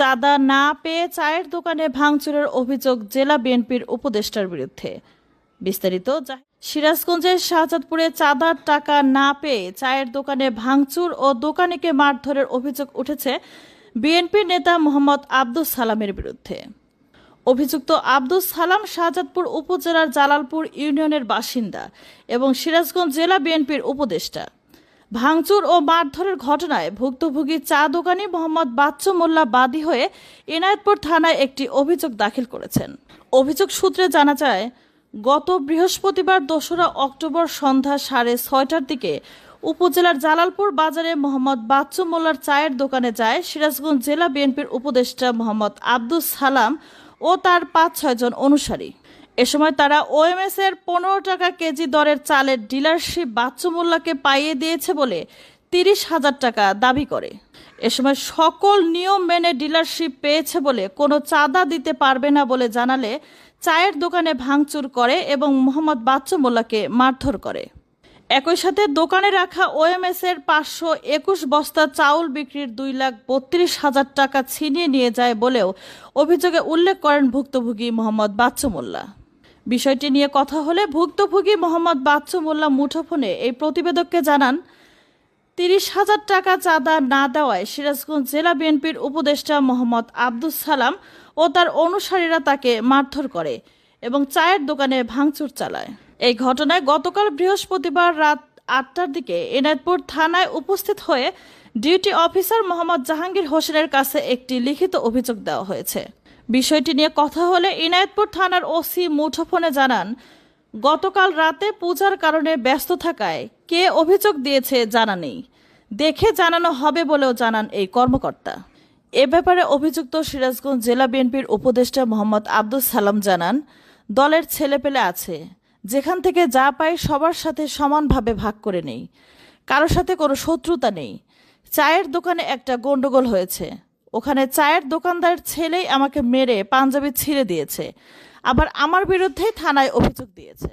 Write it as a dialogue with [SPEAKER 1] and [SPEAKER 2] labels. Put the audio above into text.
[SPEAKER 1] চাঁদা না পেয়ে চায়ের দোকানে ভাঙচুরের অভিযোগ জেলা বিএনপির উপদেষ্টার বিরুদ্ধে। বিস্তারিত সিরাজগঞ্জের শাহজাদপুরে চাঁদার টাকা না পেয়ে চায়ের দোকানে ভাঙচুর ও দোকানিকে মারধরের অভিযোগ উঠেছে বিএনপি নেতা মোহাম্মদ আব্দুস সালামের বিরুদ্ধে। অভিযুক্ত আব্দুস সালাম শাহজাদপুর উপজেলার জালালপুর ইউনিয়নের বাসিন্দা এবং সিরাজগঞ্জ জেলা বিএনপির উপদেষ্টা। ভাঙচুর ও মারধরের ঘটনায় ভুক্তভোগী চা দোকানি মোহাম্মদ বাচ্চু মোল্লা বাদী হয়ে এনায়েতপুর থানায় একটি অভিযোগ দাখিল করেছেন। অভিযোগ সূত্রে জানা যায়, গত বৃহস্পতিবার দোসরা অক্টোবর সন্ধ্যা সাড়ে ছয়টার দিকে উপজেলার জালালপুর বাজারে মোহাম্মদ বাচ্চু মোল্লার চায়ের দোকানে যায় সিরাজগঞ্জ জেলা বিএনপির উপদেষ্টা মোহাম্মদ আব্দুস সালাম ও তার পাঁচ ছয়জন অনুসারী। এ সময় তারা ওএমএস এর পনেরো টাকা কেজি দরের চালের ডিলারশিপ বাচ্চু মোল্লাকে পাইয়ে দিয়েছে বলে তিরিশ হাজার টাকা দাবি করে। এ সময় সকল নিয়ম মেনে ডিলারশিপ পেয়েছে বলে কোনো চাঁদা দিতে পারবে না বলে জানালে চায়ের দোকানে ভাঙচুর করে এবং মোহাম্মদ বাচ্চু মোল্লাকে মারধর করে। একই সাথে দোকানে রাখা ওএমএস এর পাঁচশো একুশ বস্তা চাউল বিক্রির দুই লাখ বত্রিশ হাজার টাকা ছিনিয়ে নিয়ে যায় বলেও অভিযোগে উল্লেখ করেন ভুক্তভোগী মোহাম্মদ বাচ্চু মোল্লা বিষয়টি নিয়ে কথা হলে ভুক্তভোগী মোহাম্মদ বাচ্চু মোল্লা মুঠোফোনে এই প্রতিবেদককে জানান, তিরিশ হাজার টাকা চাঁদা না দেওয়ায় সিরাজগঞ্জ জেলা বিএনপির উপদেষ্টা মোহাম্মদ আব্দুস সালাম ও তার অনুসারীরা তাকে মারধর করে এবং চায়ের দোকানে ভাঙচুর চালায়। এই ঘটনায় গতকাল বৃহস্পতিবার রাত আটটার দিকে এনায়তপুর থানায় উপস্থিত হয়ে ডিউটি অফিসার মোহাম্মদ জাহাঙ্গীর হোসেনের কাছে একটি লিখিত অভিযোগ দেওয়া হয়েছে। বিষয়টি নিয়ে কথা হলে ইনায়তপুর থানার ওসি মুঠোফোনে জানান, গতকাল রাতে পূজার কারণে ব্যস্ত থাকায় কে অভিযোগ দিয়েছে জানা নেই। দেখে জানানো হবে বলেও জানান এই কর্মকর্তা। এ ব্যাপারে অভিযুক্ত সিরাজগঞ্জ জেলা বিএনপির উপদেষ্টা মোহাম্মদ আব্দুল সালাম জানান, দলের ছেলেপেলে আছে, যেখান থেকে যা পাই সবার সাথে সমানভাবে ভাগ করে নেই। কারোর সাথে কোনো শত্রুতা নেই। চায়ের দোকানে একটা গন্ডগোল হয়েছে। ওখানে চায়ের দোকানদার ছেলেই আমাকে মেরে পাঞ্জাবি ছিঁড়ে দিয়েছে, আবার আমার বিরুদ্ধেই থানায় অভিযোগ দিয়েছে।